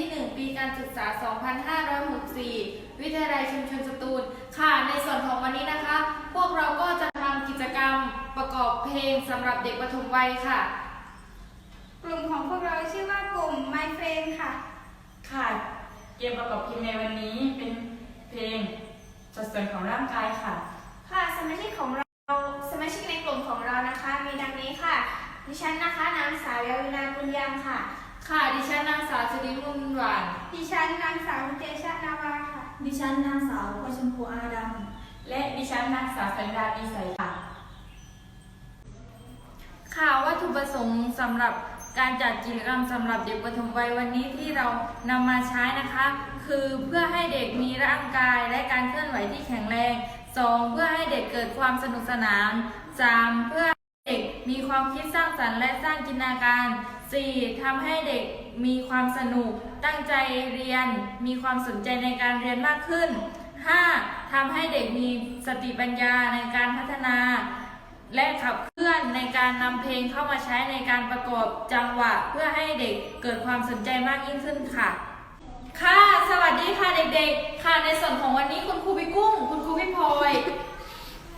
ที่ 1 ปีการศึกษา 2564 วิทยาลัยชุมชนสตูล ค่ะ ในส่วนของวันนี้นะคะ พวกเราก็จะทำกิจกรรมประกอบเพลงสำหรับเด็กปฐมวัยค่ะ กลุ่มของพวกเราชื่อว่ากลุ่ม My Friend ค่ะ ค่ะ เกมประกอบเพลงในวันนี้เป็นเพลงสัดส่วนของร่างกายค่ะ ค่ะสมาชิกของเราสมาชิกในกลุ่มของเรานะคะ มีดังนี้ค่ะ ดิฉันนะคะนางสาวยาวินาบุญยังค่ะ ค่ะ ดิฉันนางสาวสุริมุนหวานดิฉันนางสาวเตชะนาวาค่ะ ดิฉันนางสาวพลอยชมพูอาดและดิฉันนางสาวสันดาดีใสค่ะ ค่ะวัตถุประสงค์สำหรับการจัดกิจกรรมสำหรับเด็กปฐมวัยวันนี้ที่เรานำมาใช้นะคะ คือเพื่อให้เด็กมีร่างกายและการเคลื่อนไหวที่แข็งแรง 2. เพื่อให้เด็กเกิดความสนุกสนาน 3. เพื่อให้เด็กมีความคิดสร้างสรรค์และสร้างจินตนาการ 4. ทำให้เด็กมีความสนุก ตั้งใจเรียน มีความสนใจในการเรียนมากขึ้น 5. ทำให้เด็กมีสติปัญญาในการพัฒนา และขับเคลื่อนในการนำเพลงเข้ามาใช้ในการประกอบจังหวะ เพื่อให้เด็กเกิดความสนใจมากยิ่งขึ้นค่ะ ค่ะ สวัสดีค่ะเด็กๆ ค่ะในส่วนของวันนี้คุณครูพี่กุ้ง คุณครูพี่พลอย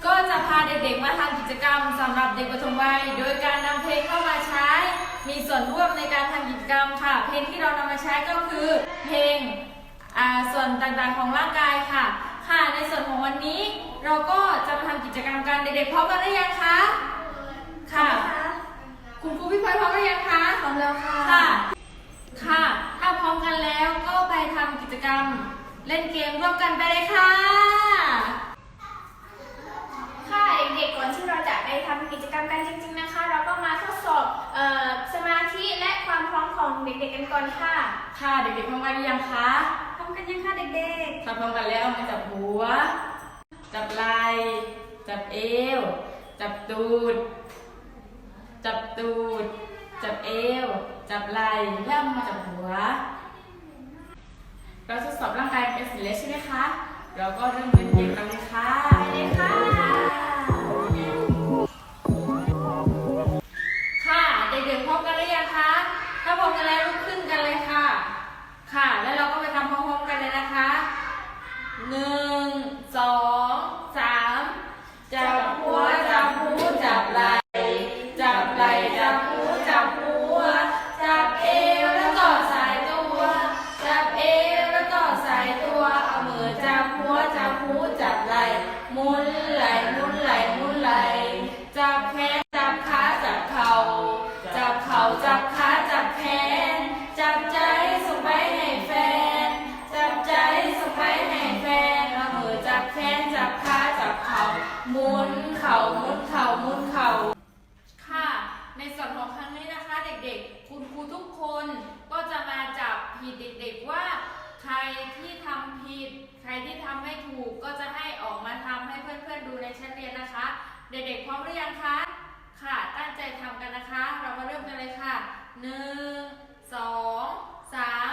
ก็จะพาเด็กๆมาทำกิจกรรมสำหรับเด็กปฐมวัย โดยการนำเพลงเข้ามาใช้ มีส่วนร่วมในการทำกิจกรรมค่ะ เพลงที่เรานำมาใช้ก็คือ เพลงอ่าส่วนต่างๆของร่างกายค่ะ ค่ะ ในส่วนของวันนี้เราก็จะมาทำกิจกรรมกันเด็กๆพร้อมกันหรือยังคะำค่ะ คุณครูพี่พลอยพร้อมหรือยังคะพร้อมแล้วค่ะ ค่ะ ค่ะ ถ้าพร้อมกันแล้วก็ไปทำกิจกรรม เล่นเกมร่วมกันไปเลยค่ะค่ะเด็กๆก่อนที่เราจะไปทำกิจกรรมกันจริง ๆนะคะ เราก็มาทดสอบเอ่อสมาธิและความพร้อมของ เด็กๆกันก่อนค่ะ ค่ะเด็กๆพร้อมกันหรือยังคะพร้อมกันยังคะเด็กถ้าพร้อมกันแล้วมาจับหัว จับไหล่ จับเอว จับตูด จับตูด จับเอว จับไหล่แล้วมาจับหัว เราทดสอบร่างกายเป็นเสร็จแล้วใช่ไหมคะ เราก็เริ่มเล่นเกมกันเลยค่ะๆไปเลยค่ะค่ะ ค่ะ แล้วเราก็ไปทำพร้อมๆกันเลยนะคะหนึ่ง หมุนเข่าหมุนเข่าหมุนเข่าค่ะ ในส่วนของครั้งนี้นะคะ เด็กๆ คุณครูทุกคนก็จะมาจับผิดเด็กๆว่า ใครที่ทำผิด ใครที่ทำไม่ถูกก็จะให้ออกมาทำให้เพื่อนๆดูในชั้นเรียนนะคะ เด็กๆพร้อมหรือยังคะค่ะตั้งใจทำกันนะคะ เรามาเริ่มกันเลยค่ะหนึ่งสองสาม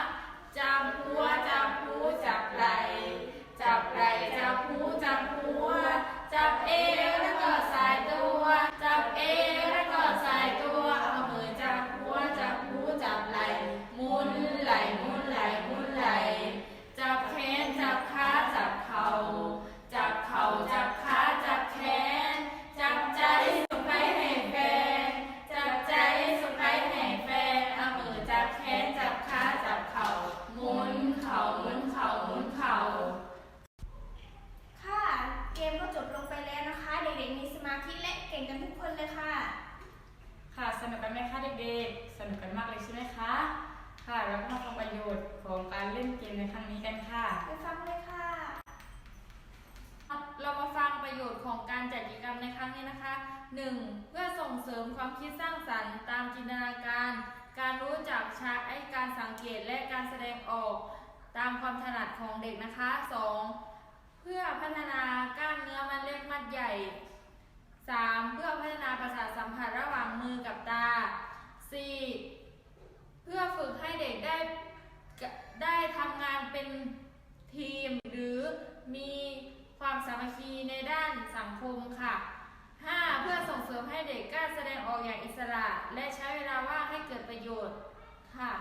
จับหัวจับหูจับไหล่จับไหล่จับหูจับหัว จับเอวแล้วก็สายตัว จับเอวแล้วก็สายตัว เอามือจับหัวจับหูจับไหล่หมุนไหล่หมุนไหล่หมุนไหล่จับแขนจับขาจับเข่า จับเข่าจับขาจับแขน จับใจส่งไปให้แฟน จับใจส่งไปให้แฟน เอามือจับแขนจับขาจับเข่าหมุนเข่าหมุนเข่าหมุนเข่า ค่ะ เกมก็จบลงไปแล้วนะคะ เด็กๆมีสมาธิและ เก่งกันทุกคนเลยค่ะ ค่ะสนุกกันไหมคะเด็กๆ สนุกกันมากเลยใช่ไหมคะ ค่ะเราก็มาฟังประโยชน์ของการเล่นเกมในครั้งนี้กันค่ะ ไปฟังเลยค่ะ เรามาฟังประโยชน์ของการจัดกิจกรรมในครั้งนี้นะคะ 1. เพื่อส่งเสริมความคิดสร้างสรรค์ตามจินตนาการ การรู้จักใช้การสังเกตและการแสดงออกตามความถนัดของเด็กนะคะ 2. เพื่อพัฒนากล้ามเนื้อมัดเล็กมัดใหญ่ 3. เพื่อพัฒนาประสาทสัมผัสระหว่างมือกับตา 4. เพื่อฝึกให้เด็กได้ได้ทำงานเป็นทีม หรือมีความสามัคคีในด้านสังคมค่ะ 5. เพื่อส่งเสริมให้เด็กกล้าแสดงออกอย่างอิสระ และใช้เวลาว่างให้เกิดประโยชน์ค่ะ